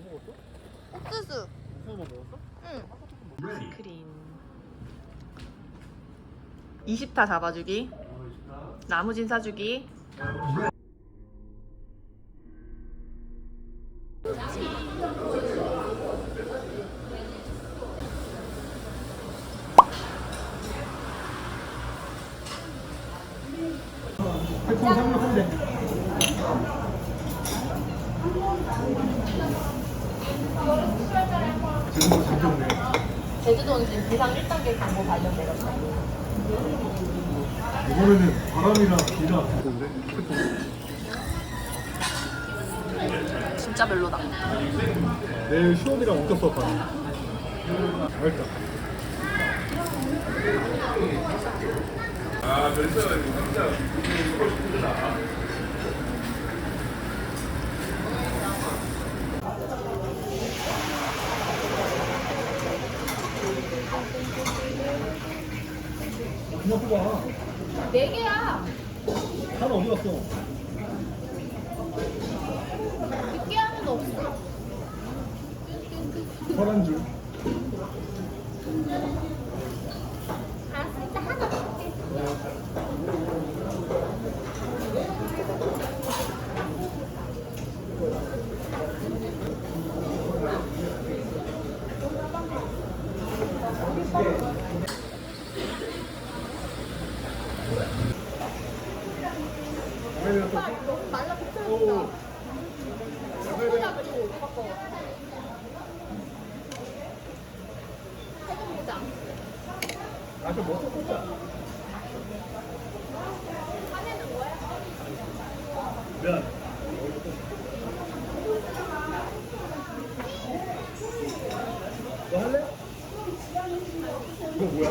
먹었어? 옥수수. 무슨 거 먹었어? 응. 크림. 20타 잡아주기. 나무진 사주기. 태풍 3년 후인데. 지금도 잠겼네. 제주도는 지금 비상 1단계 경보 발령내렸다. 이번에는 바람이랑 비가 좋은데? 태풍. 진짜 별로다. 내일 시험이랑 엄청 수업하네. 잘했다. 그냥 뽑아. 네 개야. 하나 어디 갔어? 느끼함은 없어. 설한 줄. 알았어, 일단 하나 줄게. 아니면 또 너무 말라 오. 붙어있다. 소야 그리고 바꿔. 해보자. 아저 먹고 꽂자. 화내는 거야? 미안. 너 할래? 이거 뭐야?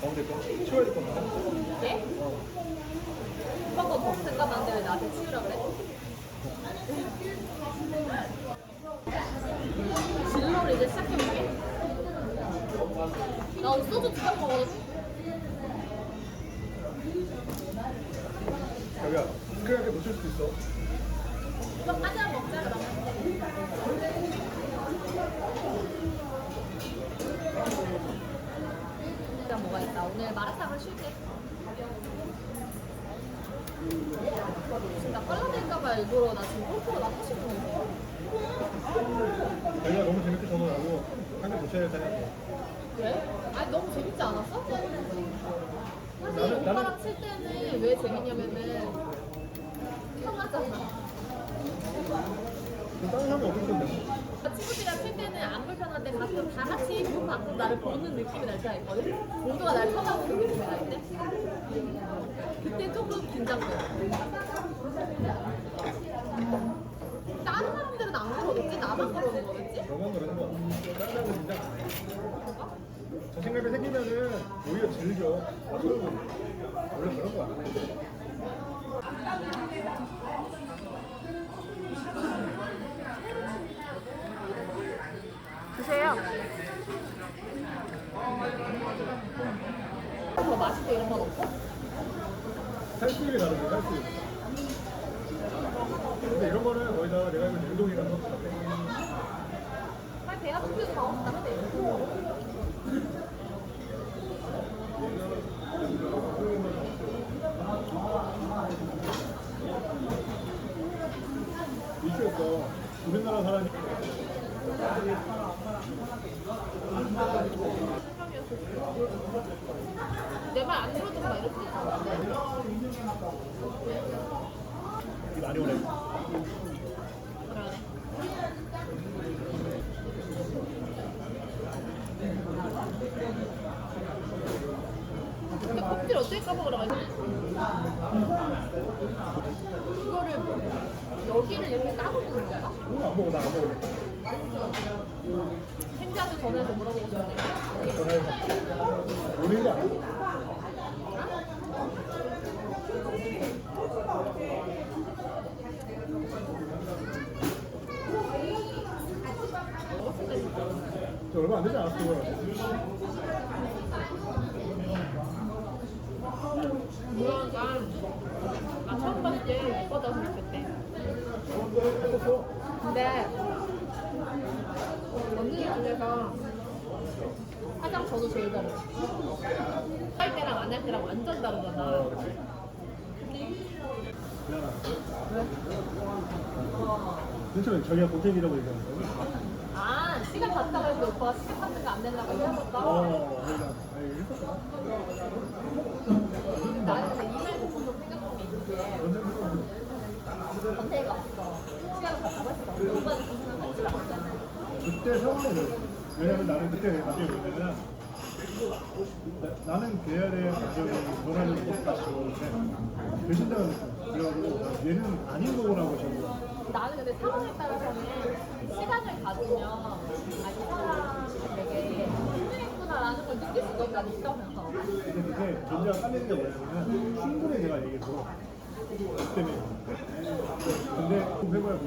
가운데 거? 치워야 될 건가? 네? 오빠가 더 생각나는데 왜 나한테 치우라 그래? 진로를 이제 시작해볼게. 나 오늘 소주 두병 먹었거든? 자기야, 시크하게 놓칠 수도 있어. 그럼 한잔 먹자 그럼. 일단 뭐가 있다. 오늘 마라탕을 쉴게. 나 빨라질까봐 일부러 나 지금 골프가 나고 싶은 거. 자기가 너무 재밌게 전화하고 한개 놓쳐야 될 텐데. 왜? 아니 너무 재밌지 않았어? 사실 나는- 오빠랑 나는- 칠 때는 왜 재밌냐면은 편하잖아. 그 다른 사람이 어떨 건데? 친구들이랑 칠 때는 안 불편한데 가끔 다 같이 문 밖으로 나를 보는 느낌이 날 때가 있거든? 모두가 날 쳐다보는 느낌이 날 때? 그때 조금 긴장돼. 다른 사람들은 안 그러겠지? 나만 그러는 거겠지? 너만 그러는 거 같아. 다른 사람은 진짜 안 해. 자신감이 생기면은 오히려 즐겨. 아, 거. 원래 그런 거야. 드세요. 더 맛있고 이런 건 없어? 살수율이 다르지, 살수율. 근데 이런 거는 거의 다 내가 있는 운동이라는 것 같아. 아니 배가 고프서 다 없다. 이슈였어. 우리나라 사람이 내 말 안 들어도 막 이럴 수 있어. 많이 오래. 그러네. 어떻게 까먹으라고 했지? 이거를 여기를 이렇게 까먹는 건가? 어, 안 먹어, 나안 먹어. 생자한테 전화해서 물어보고 싶은데. 저 얼마 안 되지 않았어, 그거. 뭐랄까. 나 처음 봤을 때 예뻐져서 좋겠대. 했었어? 근데 다르지. 할 때랑 안 할 때랑 완전 다르잖아. 괜찮아요. 자기가 고생이라고 얘기하는 거야. 아, 시간 갔다가 했는데 오빠가 시간 같은 거안 내려고 헤어졌다. 어, 그러니까. 아니, 했었어. 나는 근데 듣고 좀 생각한 게 있는 게 전태가 없어. 시간을 갔다고 했어. 오빠는 그 시간 같이 나갔잖아. 그때 상황이. 왜냐면 나는 그때 나중에 뭐냐면 나- 나는 가정이 변화를 못 봤고 배신당한 느낌. 그래가지고 얘는 아닌 거라고 저는 나는 근데 상황에 따라서는 시간을 가지면 아, 이 사람이 되게 힘들겠구나라는 걸 느낄 난 있다고 생각하고. 근데 그게 존재가 까내는 게 뭐냐면 충분히 내가 얘기 들어. 그 때문에. 근데 좀 해봐야 돼.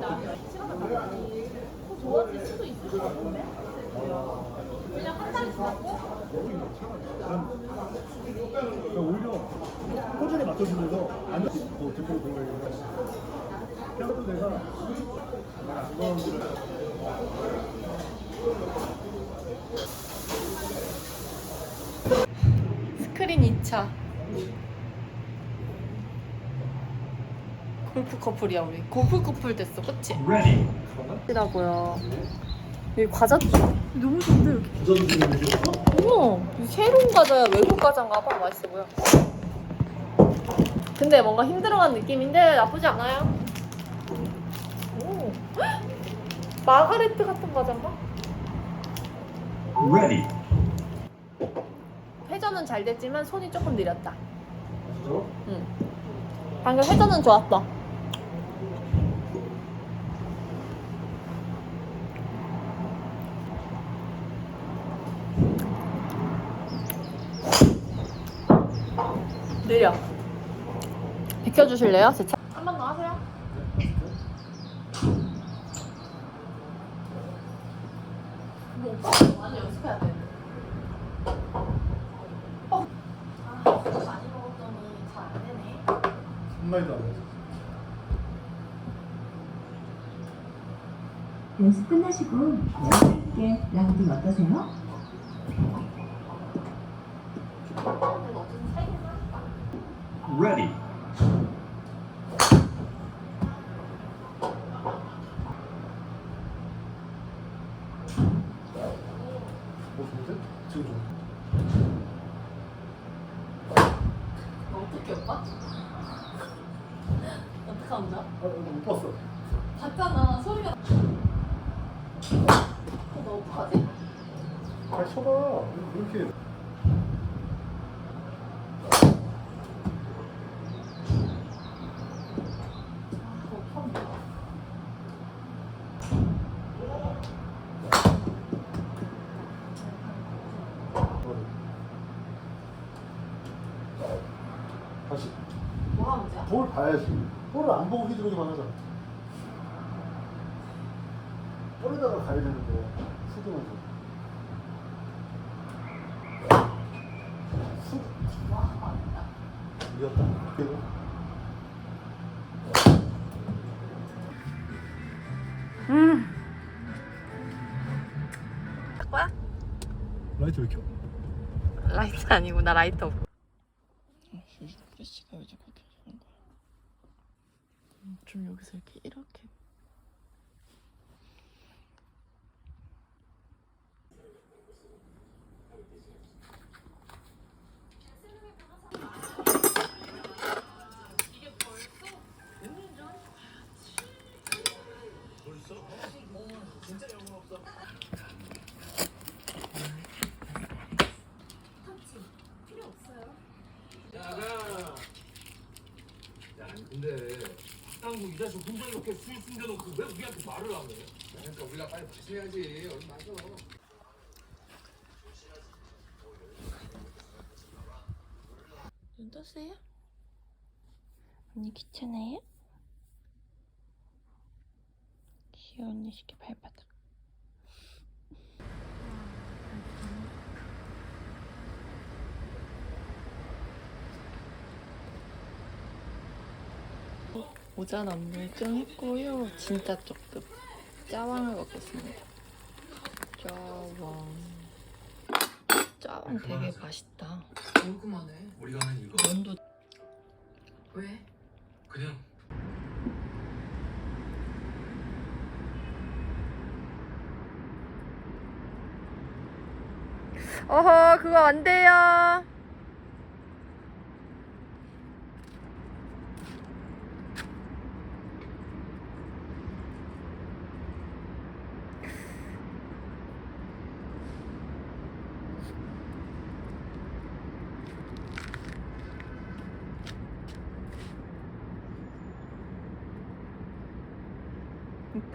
나는 시간을 가지면 더 좋아질 수도 있을 것 같은데? 그냥 한 그러니까 오히려 꾸준히 맞춰주면서 안더 듣고 그런 거예요. 그래서 내가 안 그런 거를 스크린 2차 골프 커플이야 우리 골프 커플 됐어 그치? Ready. 라고요 여기 과자 너무 좋은데 여기 어머 이 새로운 과자야 외국 과자인가 봐 맛있어 보여 근데 뭔가 힘들어간 느낌인데 나쁘지 않아요 오. 헉! 마가레트 같은 과자인가? Ready. 회전은 잘 됐지만 손이 조금 느렸다 진짜? 응. 방금 회전은 좋았다. 느려. 비켜주실래요? 제 차. 한 번 더 하세요. 이거 오빠 완전 연습해야 돼. 어. 아, 많이 먹었더니 잘 안 되네. 한마디도 안 했어. 연습 끝나시고 짧게 라운딩 어떠세요? 근데 어쨌든 세 개만 하니까. Ready. 어떻게 오빠? 어떡한다? 아, 나못 봤어. 봤잖아 소리가 어, 너 어떡하지? 아, 쳐봐. 왜 이렇게. 다시. 뭐가 문제야? 볼 봐야지. 볼을 안 보고 휘두르기만 하잖아. 볼에다가 가야 되는데, 수동은 좀. 수, 이겼다. 그리고 거야? 라이트 왜 켜? 라이트 아니고 나 라이터 씨가 왜 자꾸 켜지는 거야? 음, 좀 여기서 이렇게 이렇게 야, 근데 당구 이 자식 혼자 이렇게 술 숨겨놓고 왜 우리한테 말을 안 해? 그러니까 우리가 빨리 마셔야지. 얼른 마셔. 눈 떴어요? 언니 귀찮아요? 귀여운 언니 시계 발바닥 오전 업무 좀 했고요 진짜 조금 짜왕을 먹겠습니다 짜왕 짜왕 되게 맛있다. 뭘 그만해. 우리가 하는 이거 면도 왜? 그냥 어허 그거 안 돼요.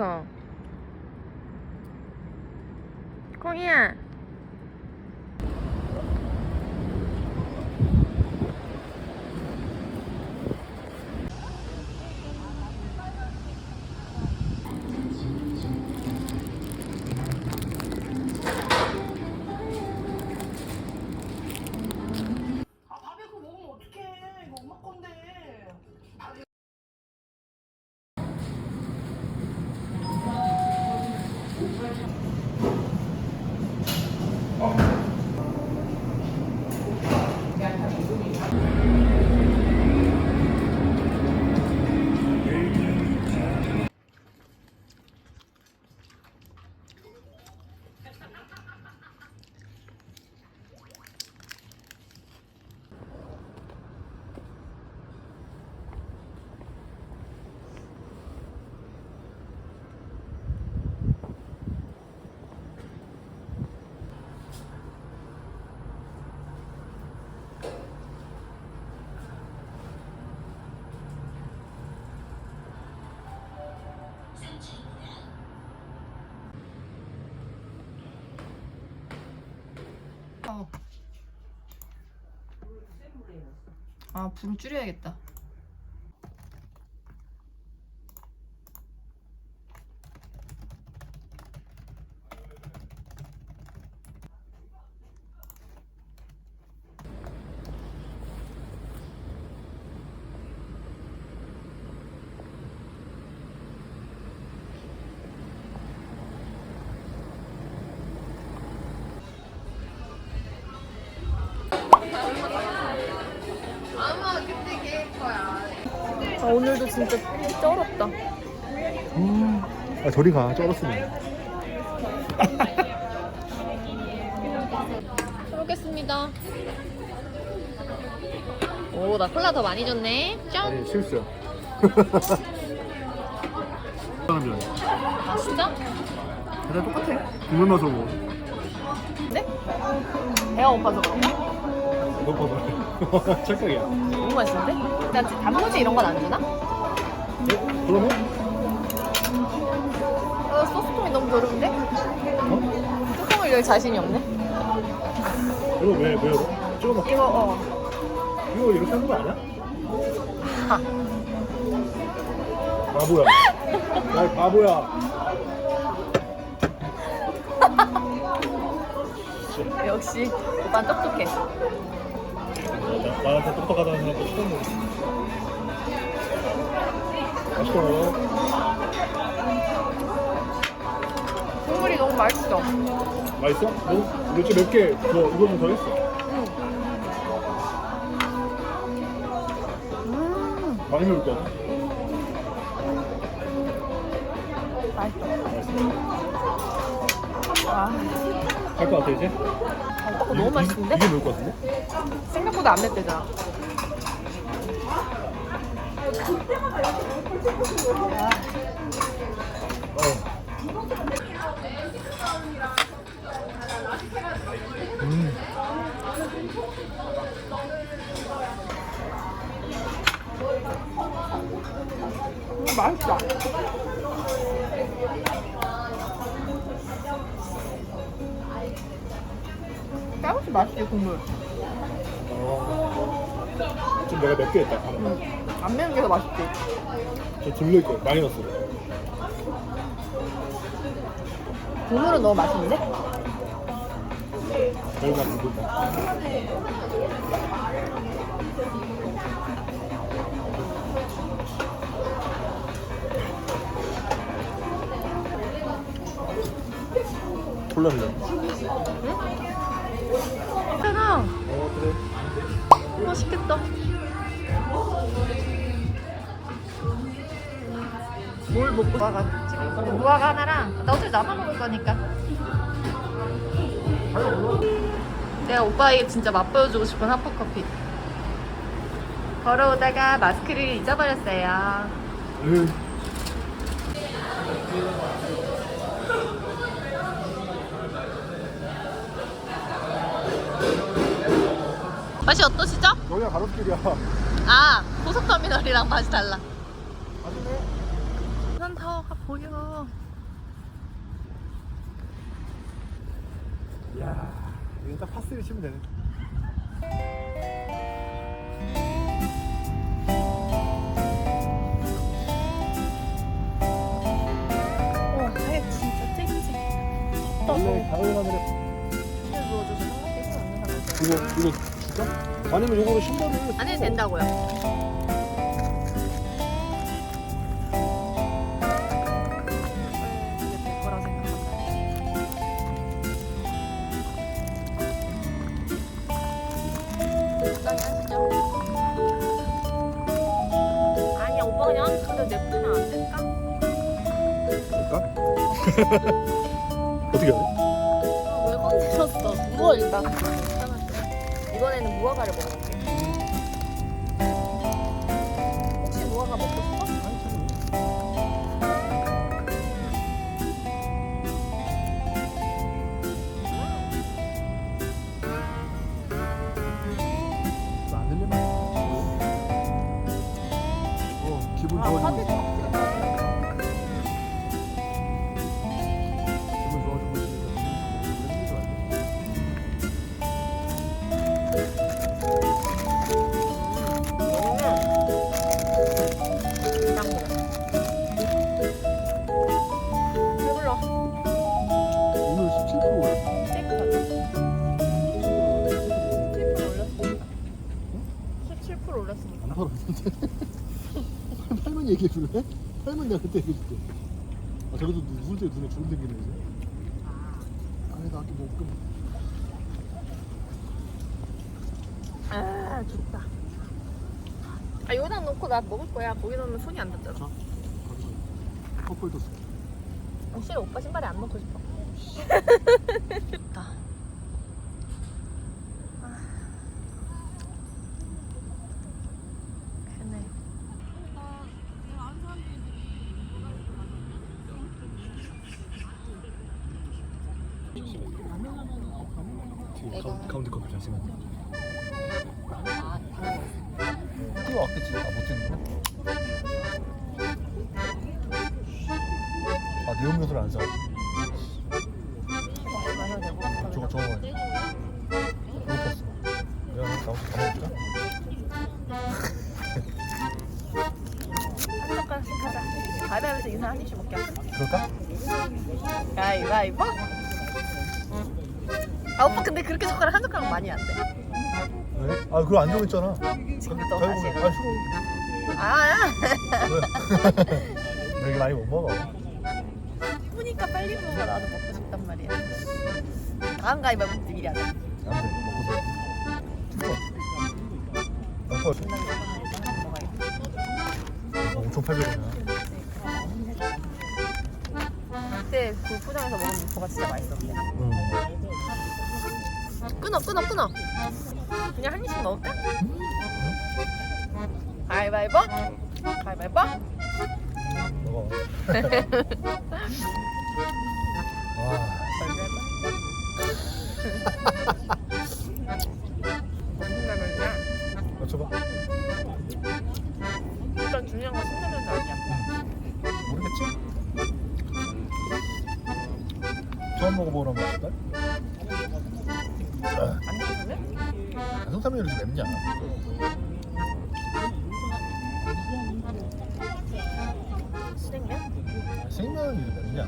그니까 콩이야 아 불을 줄여야겠다 아 오늘도 진짜 쩔었다. 아 저리 가. 쩔었으면. 잘 먹겠습니다. 오 나 콜라 더 많이 줬네. 짠. 아니 실수야. 사람이 아 진짜? 다 똑같아. 국물 맛으로 네? 배가 고파서 그런가? 먹어봐 착각이야 너무 맛있는데? 나 단무지 이런 건 안 주나? 어? 그러면? 어, 소스통이 너무 더러운데? 어? 뚜껑을 열 자신이 없네 이거 왜, 왜 열어? 찍어 먹 이거 어 이거 이렇게 하는 거 아니야? 하. 바보야 야이 바보야 역시 오빠 똑똑해 나, 나한테 똑똑하다는 사람도 처음 보네. 맛있게 먹어 국물이 너무 맛있어. 맛있어? 너 이거 좀 몇개? 더, 이거 좀더 했어. 음. 많이 먹을 거 같아. 와 갈거 같아 이제? 어, 너무 맛있는데? 이게 먹을 거 같은데? 생각보다 안 맵대잖아 어. 맛있지 국물 어. 좀 내가 몇 개 했다 방금. 안 매운 게 더 맛있지 저 둘러있고 많이 넣었어 국물은 너무 맛있는데? 별거 안 묻는다 콜라 흘 먹고 무화과. 무화과 하나랑 나 어차피 나만 먹을 거니까. 내가 오빠에게 진짜 맛보여주고 싶은 하프커피. 걸어오다가 마스크를 잊어버렸어요. 맛이 어떠시죠? 여기가 가로수길이야. 아 고속터미널이랑 맛이 달라. 산 타워가 보여 야, 여기 딱 파스를 치면 되네. 와 하얘 진짜 쨍쨍 원래 가을 하늘에 사람들 이거 이거 줄까? 아니면 이거로 신발을 안 해도 된다고요 줄까? 어떻게 하지? 왜 건드렸어? 누워 일단. 이번에는 무화과를 먹어볼게. 얘기해 줄래? 할머니 내가 그때 얘기해줄게 아 저래도 누울 때 눈에 주름 생기는 거지 아니 나 아까 뭐 끔. 아, 좋다. 아, 여기다 놓고 나 먹을 거야. 거기 넣으면 손이 안 닿잖아. 자 거기서 커플도 쓰 혹시 오빠 신발에 안 넣고 싶어? 좋다. 가운데, 가운데 커플 잘생겼네 뛰어왔겠지 아 못 뛰는 거 아, 내 음료수를 안 사. 아, 그거 안 정했잖아. 지금부터 가위바위보. 다시 해라. 아, 싫어. 아, 왜? 나 이거 많이 못 먹어. 예쁘니까 빨리 먹어. 나도 먹고 싶단 말이야. 다음 가위바위보 미리 하자. 안 돼, 먹고서. 아빠, 중간에 하나 먹어야겠다. 5,800원이야. 그때 그 포장해서 먹은 육포가 진짜 맛있었는데. 응. 끊어 끊어 끊어. 그냥 한 입씩 먹을까? 가위바위보? 가위바위보? 먹어. 와. 무슨 라면이야? 맞춰봐. 일단 중요한 건 신라면 아니야. 모르겠지? 처음 먹어보는 맛일까? 안 안성타면 이렇게? 수냉면? 생면이 이렇게 맵냐?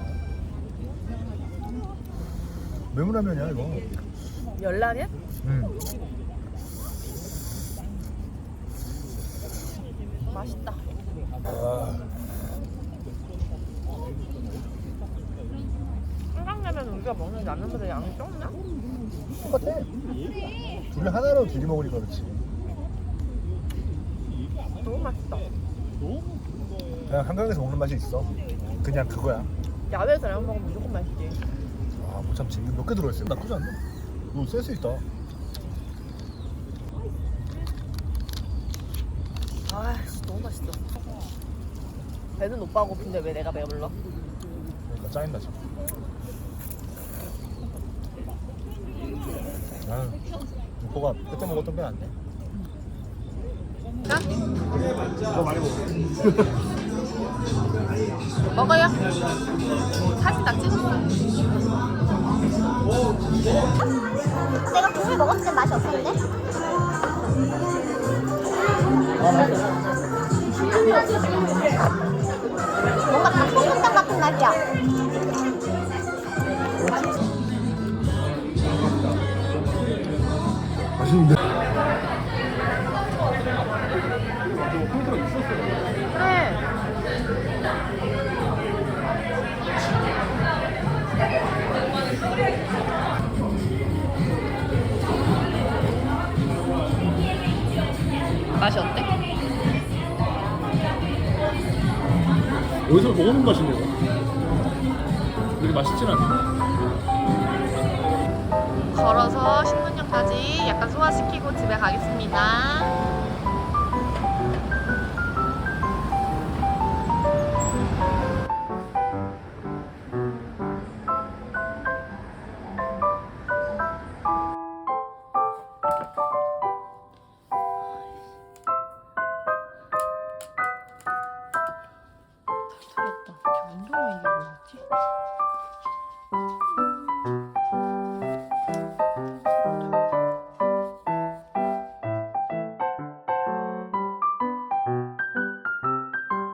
매운라면이야 이거. 열라면? 응. 맛있다. 아, 한강라면 우리가 먹는 라면보다 양이 적나? 똑같아. 둘이 하나로 둘이 먹으니까 그렇지. 너무 맛있다. 그냥 한강에서 먹는 맛이 있어. 그냥 그거야. 야외에서 라면 먹으면 무조건 맛있지. 아, 못 참지. 이거 몇개 들어있어? 나쁘지 않네. 이거 센스 있다. 아 씨 너무 맛있어. 배는 오빠 고픈데 왜 내가 배불러? 그러니까 짜인다 지금. 나는 오빠가 그때 먹었던 게 낫네. 먹어요. 사진 딱 찍었어. 되게 맛있진 않네. 걸어서 신분역까지 약간 소화시키고 집에 가겠습니다.